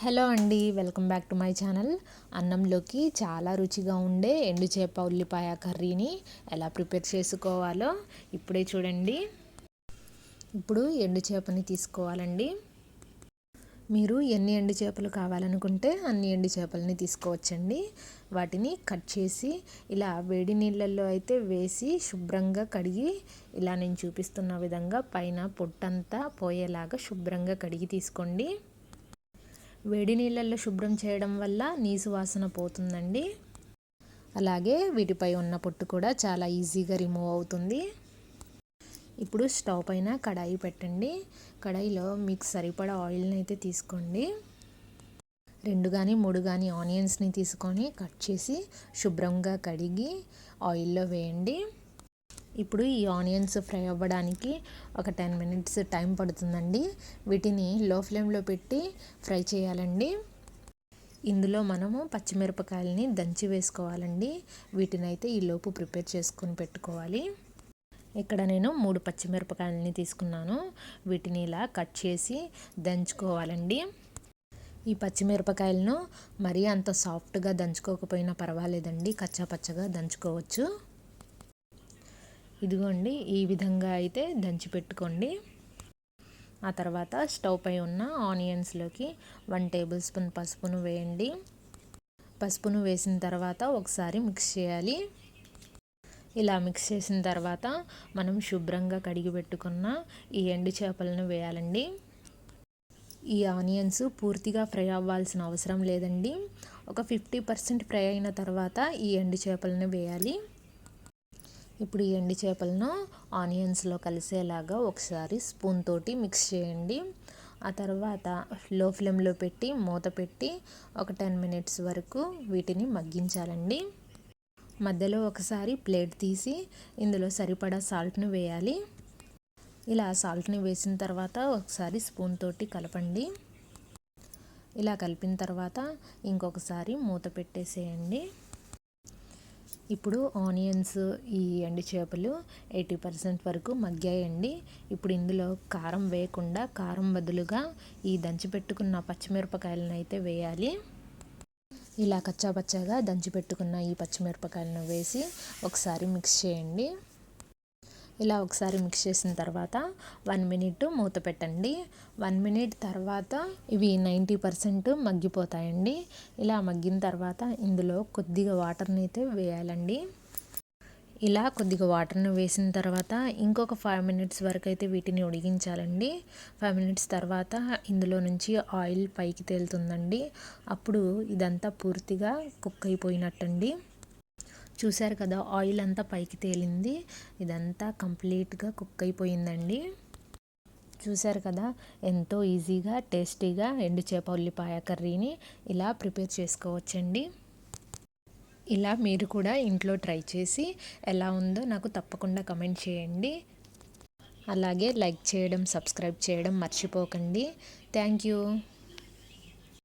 Hello అండి welcome back to my channel. అన్నంలోకి చాలా రుచిగా ఉండే ఎండు చేప ఉల్లిపాయ కర్రీని ఎలా ప్రిపేర్ చేసుకోవాలో ఇప్పుడే చూడండి. ఇప్పుడు ఎండు చేపని తీసుకోవాలండి. మీరు ఎన్ని ఎండు చేపలు కావాలనుకుంటే అన్ని ఎండు చేపలని తీసుకోవచ్చండి. వాటిని కట్ చేసి ఇలా వేడి నీళ్ళల్లో అయితే వేసి శుభ్రంగా కడిగి ఇలా నేను చూపిస్తున్న విధంగా పైన పొట్టంతా పోయేలాగా శుభ్రంగా కడిగి తీసుకోండి. వేడి నీళ్ళల్లో శుభ్రం చేయడం వల్ల నీసు వాసన పోతుందండి. అలాగే వీటిపై ఉన్న పొట్టు కూడా చాలా ఈజీగా రిమూవ్ అవుతుంది. ఇప్పుడు స్టవ్ పైన కడాయి పెట్టండి. కడాయిలో మీకు సరిపడా ఆయిల్ని అయితే తీసుకోండి. రెండు కానీ మూడు కానీ ఆనియన్స్ని తీసుకొని కట్ చేసి శుభ్రంగా కడిగి ఆయిల్లో వేయండి. ఇప్పుడు ఈ ఆనియన్స్ ఫ్రై అవ్వడానికి ఒక టెన్ మినిట్స్ టైం పడుతుందండి. వీటిని లో ఫ్లేమ్లో పెట్టి ఫ్రై చేయాలండి. ఇందులో మనము పచ్చిమిరపకాయలని దంచి వేసుకోవాలండి. వీటిని అయితే ఈలోపు ప్రిపేర్ చేసుకొని పెట్టుకోవాలి. ఇక్కడ నేను మూడు పచ్చిమిరపకాయలని తీసుకున్నాను. వీటిని ఇలా కట్ చేసి దంచుకోవాలండి. ఈ పచ్చిమిరపకాయలను మరీ అంత సాఫ్ట్గా దంచుకోకపోయినా పర్వాలేదండి. కచ్చా పచ్చగా దంచుకోవచ్చు. ఇదిగోండి ఈ విధంగా అయితే దంచి పెట్టుకోండి. ఆ తర్వాత స్టవ్ పై ఉన్న ఆనియన్స్లోకి వన్ టేబుల్ స్పూన్ పసుపును వేయండి. పసుపును వేసిన తర్వాత ఒకసారి మిక్స్ చేయాలి. ఇలా మిక్స్ చేసిన తర్వాత మనం శుభ్రంగా కడిగి పెట్టుకున్న ఈ ఎండు చేపలను వేయాలండి. ఈ ఆనియన్స్ పూర్తిగా ఫ్రై అవ్వాల్సిన అవసరం లేదండి. ఒక ఫిఫ్టీ పర్సెంట్ ఫ్రై అయిన తర్వాత ఈ ఎండు చేపలను వేయాలి. ఇప్పుడు ఈ ఎండి చేపలను ఆనియన్స్లో కలిసేలాగా ఒకసారి స్పూన్ తోటి మిక్స్ చేయండి. ఆ తర్వాత లో ఫ్లేమ్లో పెట్టి మూత పెట్టి ఒక టెన్ మినిట్స్ వరకు వీటిని మగ్గించాలండి. మధ్యలో ఒకసారి ప్లేట్ తీసి ఇందులో సరిపడా సాల్ట్ను వేయాలి. ఇలా సాల్ట్ని వేసిన తర్వాత ఒకసారి స్పూన్ తోటి కలపండి. ఇలా కలిపిన తర్వాత ఇంకొకసారి మూత పెట్టేసేయండి. ఇప్పుడు ఆనియన్స్ ఈ ఎండు చేపలు ఎయిటీ పర్సెంట్ వరకు మగ్గాయండి. ఇప్పుడు ఇందులో కారం వేయకుండా కారం బదులుగా ఈ దంచి పెట్టుకున్న పచ్చిమిరపకాయలను అయితే వేయాలి. ఇలా కచ్చాపచ్చాగా దంచి పెట్టుకున్న ఈ పచ్చిమిరపకాయలను వేసి ఒకసారి మిక్స్ చేయండి. ఇలా ఒకసారి మిక్స్ చేసిన తర్వాత వన్ మినిట్ మూత పెట్టండి. వన్ మినిట్ తర్వాత ఇవి నైంటీ పర్సెంట్ మగ్గిపోతాయండి. ఇలా మగ్గిన తర్వాత ఇందులో కొద్దిగా వాటర్ని అయితే వేయాలండి. ఇలా కొద్దిగా వాటర్ని వేసిన తర్వాత ఇంకొక ఫైవ్ మినిట్స్ వరకు అయితే వీటిని ఉడికించాలండి. ఫైవ్ మినిట్స్ తర్వాత ఇందులో నుంచి ఆయిల్ పైకి తేలుతుందండి. అప్పుడు ఇదంతా పూర్తిగా కుక్ అయిపోయినట్టండి. చూశారు కదా ఆయిల్ అంతా పైకి తేలింది. ఇదంతా కంప్లీట్గా కుక్ అయిపోయిందండి. చూశారు కదా ఎంతో ఈజీగా టేస్టీగా ఎండు చేప ఉల్లిపాయ కర్రీని ఇలా ప్రిపేర్ చేసుకోవచ్చండి. ఇలా మీరు కూడా ఇంట్లో ట్రై చేసి ఎలా ఉందో నాకు తప్పకుండా కమెంట్ చేయండి. అలాగే లైక్ చేయడం సబ్స్క్రైబ్ చేయడం మర్చిపోకండి. Thank you.